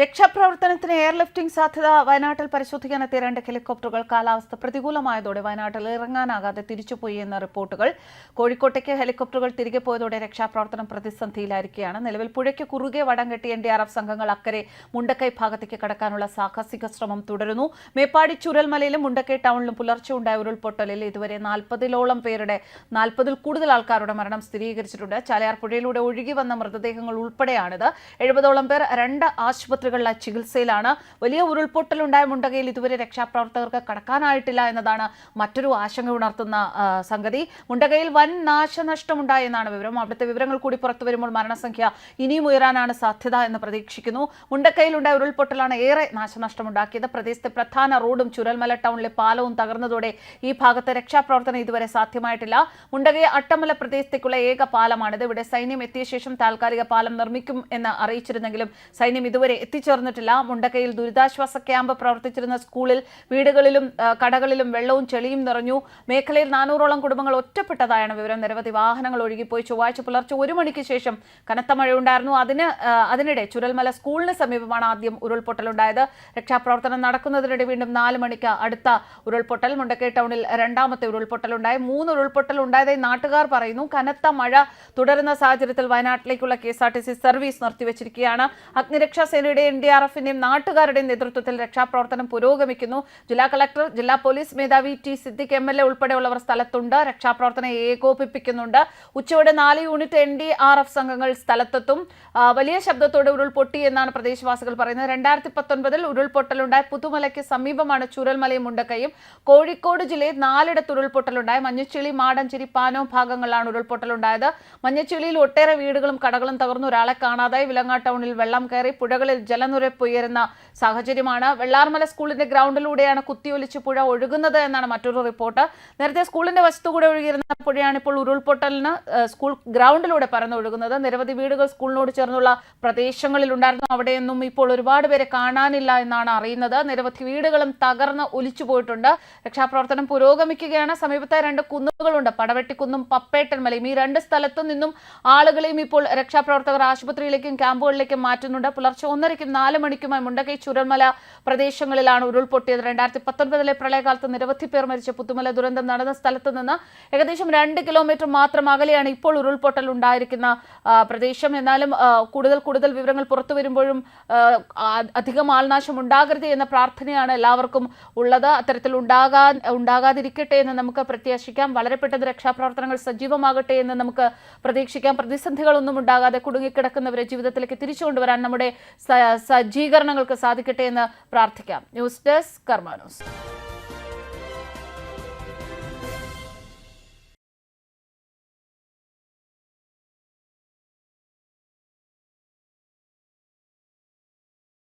രക്ഷാപ്രവർത്തനത്തിന് എയർലിഫ്റ്റിംഗ് സാധ്യത വയനാട്ടിൽ പരിശോധിക്കാൻ എത്തിയ രണ്ട് ഹെലികോപ്റ്ററുകൾ കാലാവസ്ഥ പ്രതികൂലമായതോടെ വയനാട്ടിൽ ഇറങ്ങാനാകാതെ തിരിച്ചുപോയി എന്ന റിപ്പോർട്ടുകൾ. കോഴിക്കോട്ടേക്ക് ഹെലികോപ്റ്ററുകൾ തിരികെ പോയതോടെ രക്ഷാപ്രവർത്തനം പ്രതിസന്ധിയിലായിരിക്കുകയാണ്. നിലവിൽ പുഴയ്ക്ക് കുറുകെ വടം കെട്ടി എൻ ഡി ആർ എഫ് സംഘങ്ങൾ അക്കരെ മുണ്ടക്കൈ ഭാഗത്തേക്ക് കടക്കാനുള്ള സാഹസിക ശ്രമം തുടരുന്നു. മേപ്പാടി ചുരൽമലയിലും മുണ്ടക്കൈ ടൗണിലും പുലർച്ചെ ഉണ്ടായ ഉരുൾപൊട്ടലിൽ ഇതുവരെ നാൽപ്പതിലോളം പേരുടെ നാൽപ്പതിൽ കൂടുതൽ ആൾക്കാരുടെ മരണം സ്ഥിരീകരിച്ചിട്ടുണ്ട്. ചാലയാർ പുഴയിലൂടെ ഒഴുകി വന്ന മൃതദേഹങ്ങൾ ഉൾപ്പെടെയാണിത്. എഴുപതോളം പേർ രണ്ട് ആശുപത്രികളിലെ ചികിത്സയിലാണ് വലിയ ഉരുൾപൊട്ടൽ ഉണ്ടായ മുണ്ടകയിൽ ഇതുവരെ രക്ഷാപ്രവർത്തകർക്ക് കടക്കാനായിട്ടില്ല എന്നതാണ് മറ്റൊരു ആശങ്ക ഉണർത്തുന്ന സംഗതി. മുണ്ടകയിൽ വൻ നാശനഷ്ടമുണ്ടായെന്നാണ് വിവരം. അവിടുത്തെ വിവരങ്ങൾ കൂടി പുറത്തു വരുമ്പോൾ മരണസംഖ്യ ഇനിയും ഉയരാനാണ് സാധ്യത എന്ന് പ്രതീക്ഷിക്കുന്നു. മുണ്ടക്കയിലുണ്ടായ ഉരുൾപൊട്ടലാണ് ഏറെ നാശനഷ്ടമുണ്ടാക്കിയത്. പ്രദേശത്തെ പ്രധാന റോഡും ചുരൽമല ടൗണിലെ പാലവും തകർന്നതോടെ ഈ ഭാഗത്തെ രക്ഷാപ്രവർത്തനം ഇതുവരെ സാധ്യമായിട്ടില്ല. മുണ്ടകയെ അട്ടമല പ്രദേശത്തേക്കുള്ള ഏക പാലമാണിത്. ഇവിടെ സൈന്യം എത്തിയ ശേഷം താൽക്കാലിക പാലം നിർമ്മിക്കും എന്ന് അറിയിച്ചിരുന്നെങ്കിലും സൈന്യം ഇതുവരെ എത്തിച്ചേർന്നിട്ടില്ല. മുണ്ടക്കയിൽ ദുരിതാശ്വാസ ക്യാമ്പ് പ്രവർത്തിച്ചിരുന്ന സ്കൂളിൽ വീടുകളിലും കടകളിലും വെള്ളവും ചെളിയും നിറഞ്ഞു. മേഖലയിൽ നാനൂറോളം കുടുംബങ്ങൾ ഒറ്റപ്പെട്ടതായാണ് വിവരം. നിരവധി വാഹനങ്ങൾ ഒഴുകിപ്പോയി. ചൊവ്വാഴ്ച പുലർച്ചെ ഒരു മണിക്ക് ശേഷം കനത്ത മഴയുണ്ടായിരുന്നു. അതിന് അതിനിടെ ചുരൽമല സ്കൂളിന് സമീപമാണ് ആദ്യം ഉരുൾപൊട്ടലുണ്ടായത്. രക്ഷാപ്രവർത്തനം നടക്കുന്നതിനിടെ വീണ്ടും നാല് മണിക്ക് അടുത്ത ഉരുൾപൊട്ടൽ. മുണ്ടക്കൈ ടൗണിൽ രണ്ടാമത്തെ ഉരുൾപൊട്ടലുണ്ടായി. മൂന്ന് ഉരുൾപൊട്ടൽ ഉണ്ടായതായി നാട്ടുകാർ പറയുന്നു. കനത്ത മഴ തുടരുന്ന സാഹചര്യത്തിൽ വയനാട്ടിലേക്കുള്ള K S R T C service നിർത്തിവച്ചിരിക്കുകയാണ്. അഗ്നിരക്ഷാ സേനയുടെ എൻ ഡി ആർ എഫിന്റെയും നാട്ടുകാരുടെയും നേതൃത്വത്തിൽ രക്ഷാപ്രവർത്തനം പുരോഗമിക്കുന്നു. ജില്ലാ കളക്ടർ ജില്ലാ പോലീസ് മേധാവി T Siddique M L A ഉൾപ്പെടെയുള്ളവർ സ്ഥലത്തുണ്ട്. രക്ഷാപ്രവർത്തനം ഏകോപിപ്പിക്കുന്നുണ്ട്. ഉച്ചയോടെ നാല് unit N D R F സംഘങ്ങൾ സ്ഥലത്തെത്തും. വലിയ ശബ്ദത്തോടെ ഉരുൾപൊട്ടി എന്നാണ് പ്രദേശവാസികൾ പറയുന്നത്. രണ്ടായിരത്തി പത്തൊൻപതിൽ ഉരുൾപൊട്ടലുണ്ടായ പുതുമലയ്ക്ക് സമീപമാണ് ചുരൽമലയും മുണ്ടക്കയും. കോഴിക്കോട് ജില്ലയിൽ നാലിടത്ത് ഉരുൾപൊട്ടലുണ്ടായ. മഞ്ഞച്ചിളി മാടഞ്ചേരി പാനോ ഭാഗങ്ങളിലാണ് ഉരുൾപൊട്ടലുണ്ടായത്. മഞ്ഞച്ചിളിയിൽ ഒട്ടേറെ വീടുകളും കടകളും തകർന്നു. ഒരാളെ കാണാതായി. വിലങ്ങാട്ടൗണിൽ വെള്ളം കയറി പുഴകളിൽ ജലനിരപ്പ് ഉയരുന്ന സാഹചര്യമാണ്. വെള്ളാർമല സ്കൂളിന്റെ ഗ്രൗണ്ടിലൂടെയാണ് കുത്തിയൊലിച്ച് പുഴ ഒഴുകുന്നത് എന്നാണ് മറ്റൊരു റിപ്പോർട്ട്. നേരത്തെ സ്കൂളിന്റെ വശത്തുകൂടെ ഒഴുകിയിരുന്ന പുഴയാണ് ഇപ്പോൾ ഉരുൾപൊട്ടലിന് സ്കൂൾ ഗ്രൗണ്ടിലൂടെ പറന്നൊഴുകുന്നത് നിരവധി വീടുകൾ സ്കൂളിനോട് ചേർന്നുള്ള പ്രദേശങ്ങളിൽ പ്രദേശങ്ങളിലുണ്ടായിരുന്നു. അവിടെയൊന്നും ഇപ്പോൾ ഒരുപാട് പേരെ കാണാനില്ല എന്നാണ് അറിയുന്നത്. നിരവധി വീടുകളും തകർന്ന് ഒലിച്ചു പോയിട്ടുണ്ട്. രക്ഷാപ്രവർത്തനം പുരോഗമിക്കുകയാണ്. സമീപത്തെ രണ്ട് കുന്നുകളുണ്ട്. പടവെട്ടിക്കുന്നും പപ്പേട്ടൻ മലയും. ഈ രണ്ട് സ്ഥലത്തു നിന്നും ആളുകളെയും ഇപ്പോൾ രക്ഷാപ്രവർത്തകർ ആശുപത്രിയിലേക്കും ക്യാമ്പുകളിലേക്കും മാറ്റുന്നുണ്ട്. പുലർച്ചെ ഒന്നരയ്ക്കും നാല് മണിക്കുമായി മുണ്ടകൈ ചുരൽമല പ്രദേശങ്ങളിലാണ് ഉരുൾപൊട്ടിയത്. രണ്ടായിരത്തി പത്തൊൻപതിലെ പ്രളയകാലത്ത് നിരവധി പേർ മരിച്ച പുത്തുമല ദുരന്തം നടന്ന സ്ഥലത്ത് നിന്ന് ഏകദേശം രണ്ട് കിലോമീറ്റർ മാത്രം അകലെയാണ് ഇപ്പോൾ ഉരുൾപൊട്ടൽ ഉണ്ടായിരിക്കുന്ന പ്രദേശം. എന്നാലും കൂടുതൽ കൂടുതൽ വിവരങ്ങൾ പുറത്തു വരുമ്പോഴും അധികം ആൾനാശം ഉണ്ടാകരുത് എന്ന പ്രാർത്ഥനയാണ് എല്ലാവർക്കും ഉള്ളത്. അത്തരത്തിൽ ഉണ്ടാകാൻ ഉണ്ടാകാതിരിക്കട്ടെ എന്ന് നമുക്ക് പ്രത്യാശിക്കാം. വളരെ പെട്ടെന്ന് രക്ഷാപ്രവർത്തനങ്ങൾ സജീവമാകട്ടെ എന്ന് നമുക്ക് പ്രതീക്ഷിക്കാം. പ്രതിസന്ധികളൊന്നും ഉണ്ടാകാതെ കുടുങ്ങിക്കിടക്കുന്നവരെ ജീവിതത്തിലേക്ക് തിരിച്ചുകൊണ്ടുവരാൻ നമ്മുടെ സജ്ജീകരണങ്ങൾക്ക് സാധിക്കട്ടെ എന്ന് പ്രാർത്ഥിക്കാം. News desk കർമാനോസ്